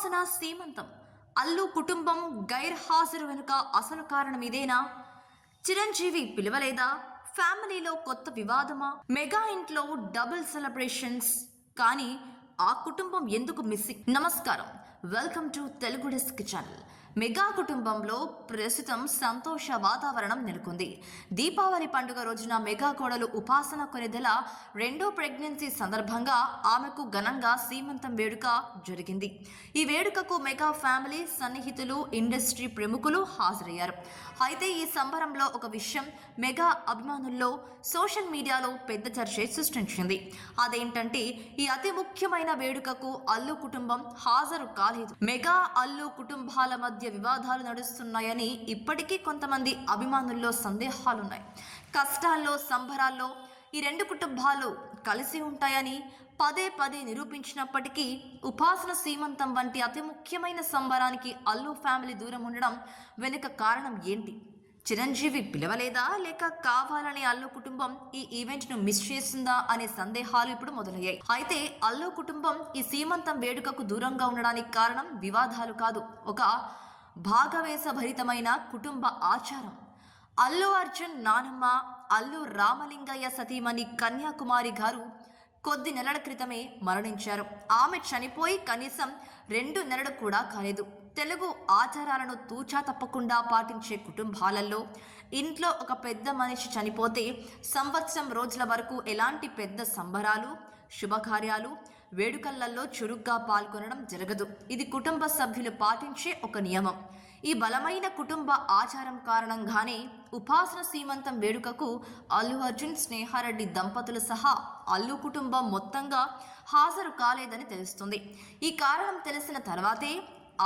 సుహాసన సీమంతం. అల్లు కుటుంబం గైర్ హాజరు వెనుక అసలు కారణం ఇదేనా? చిరంజీవి పిలవలేదా? ఫ్యామిలీలో కొత్త వివాదమా? మెగా ఇంట్లో డబుల్ సెలబ్రేషన్స్. కానీ ఆ కుటుంబం ఎందుకు మిస్సింగ్? నమస్కారం. Welcome to Telugu desk channel mega కుటుంబంలో ప్రస్తుతం సంతోష వాతావరణం నెలకొంది దీపావళి పండుగ రోజున మెగా కోడలు ఉపాసన కొనిదెల రెండో ప్రెగ్నెన్సీ సందర్భంగా ఆమెకు ఘనంగా సీమంతం వేడుక జరిగింది ఈ వేడుకకు మెగా ఫ్యామిలీ సన్నిహితులు ఇండస్ట్రీ ప్రముఖులు హాజరయ్యారు అయితే ఈ సంబరంలో ఒక విషయం మెగా అభిమానుల్లో సోషల్ మీడియాలో పెద్ద చర్చ సృష్టించింది అదేంటంటే ఈ అతి ముఖ్యమైన వేడుకకు అల్లు కుటుంబం హాజరు కాలేదు మెగా అల్లు కుటుంబాల మధ్య వివాదాలు నడుస్తున్నాయని ఇప్పటికీ కొంతమంది అభిమానుల్లో సందేహాలున్నాయి. కష్టాల్లో సంబరాల్లో ఈ రెండు కుటుంబాలు కలిసి ఉంటాయని పదే పదే నిరూపించినప్పటికీ ఉపాసన సీమంతం వంటి అతి ముఖ్యమైన సంబరానికి అల్లు ఫ్యామిలీ దూరం ఉండడం వెనుక కారణం ఏంటి? చిరంజీవి పిలవలేదా? లేక కావాలని అల్లు కుటుంబం ఈ ఈవెంట్ను మిస్ చేస్తుందా అనే సందేహాలు ఇప్పుడు మొదలయ్యాయి. అయితే అల్లు కుటుంబం ఈ సీమంతం వేడుకకు దూరంగా ఉండడానికి కారణం వివాదాలు కాదు. ఒక భాగవేశభరితమైన కుటుంబ ఆచారం. అల్లు అర్జున్ నానమ్మ అల్లు రామలింగయ్య సతీమణి కన్యాకుమారి గారు కొద్ది నెలల క్రితమే మరణించారు. ఆమె చనిపోయి కనీసం రెండు నెలలు కూడా కాలేదు. తెలుగు ఆచారాలను తూచా తప్పకుండా పాటించే కుటుంబాలలో ఇంట్లో ఒక పెద్ద మనిషి చనిపోతే సంవత్సరం రోజుల వరకు ఎలాంటి పెద్ద సంబరాలు శుభకార్యాలు వేడుకలలో చురుగ్గా పాల్గొనడం జరగదు. ఇది కుటుంబ సభ్యులు పాటించే ఒక నియమం. ఈ బలమైన కుటుంబ ఆచారం కారణంగానే ఉపాసన సీమంతం వేడుకకు అల్లు అర్జున్ స్నేహారెడ్డి దంపతులు సహా అల్లు కుటుంబం మొత్తంగా హాజరు కాలేదని తెలుస్తుంది. ఈ కారణం తెలిసిన తర్వాతే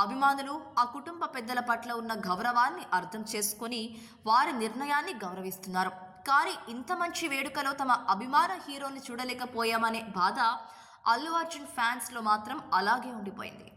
అభిమానులు ఆ కుటుంబ పెద్దల పట్ల ఉన్న గౌరవాన్ని అర్థం చేసుకొని వారి నిర్ణయాన్ని గౌరవిస్తున్నారు. కానీ ఇంత మంచి వేడుకలో తమ అభిమాన హీరోని చూడలేకపోయామనే బాధ అల్లు అర్జున్ ఫ్యాన్స్లో మాత్రం అలాగే ఉండిపోయింది.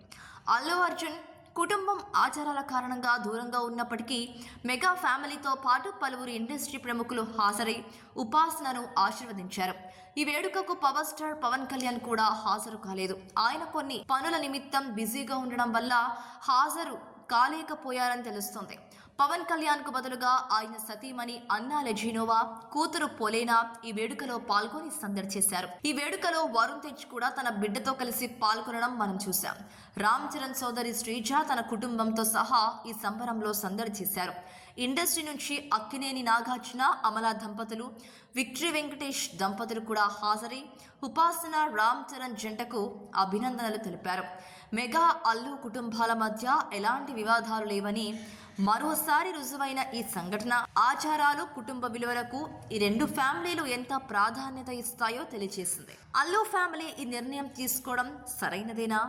అల్లు అర్జున్ కుటుంబం ఆచారాల కారణంగా దూరంగా ఉన్నప్పటికీ మెగా ఫ్యామిలీతో పాటు పలువురు ఇండస్ట్రీ ప్రముఖులు హాజరై ఉపాసనను ఆశీర్వదించారు. ఈ వేడుకకు పవర్ స్టార్ పవన్ కళ్యాణ్ కూడా హాజరు కాలేదు. ఆయన కొన్ని పనుల నిమిత్తం బిజీగా ఉండడం వల్ల హాజరు కాలేకపోయారని తెలుస్తుంది. పవన్ కళ్యాణ్కు బదులుగా ఆయన సతీమణి అన్నా లెజినోవా కూతురు పోలేనా ఈ వేడుకలో పాల్గొని సందడి చేశారు. ఈ వేడుకలో వరుణ్ తేజ్ కూడా తన బిడ్డతో కలిసి పాల్గొనడం మనం చూశాం. రామ్ చరణ్ సోదరి శ్రీజ తన కుటుంబంతో సహా ఈ సంబరంలో సందడి చేశారు. ఇండస్ట్రీ నుంచి అక్కినేని నాగార్జున అమలా దంపతులు విక్టరీ వెంకటేష్ దంపతులు కూడా హాజరై ఉపాసన రామ్ చరణ్ జంటకు అభినందనలు తెలిపారు. మెగా అల్లు కుటుంబాల మధ్య ఎలాంటి వివాదాలు లేవని మరోసారి రుజువైన ఈ సంఘటన ఆచారాలు కుటుంబ విలువలకు ఈ రెండు ఫ్యామిలీలు ఎంత ప్రాధాన్యత ఇస్తాయో తెలియజేసింది అల్లు ఫ్యామిలీ ఈ నిర్ణయం తీసుకోవడం సరైనదేనా?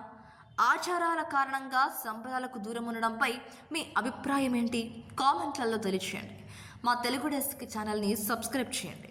ఆచారాల కారణంగా సంబరాలకు దూరం ఉండడంపై మీ అభిప్రాయం ఏంటి? కామెంట్లలో తెలియచేయండి. మా తెలుగు డెస్క్ ఛానల్ని సబ్స్క్రైబ్ చేయండి.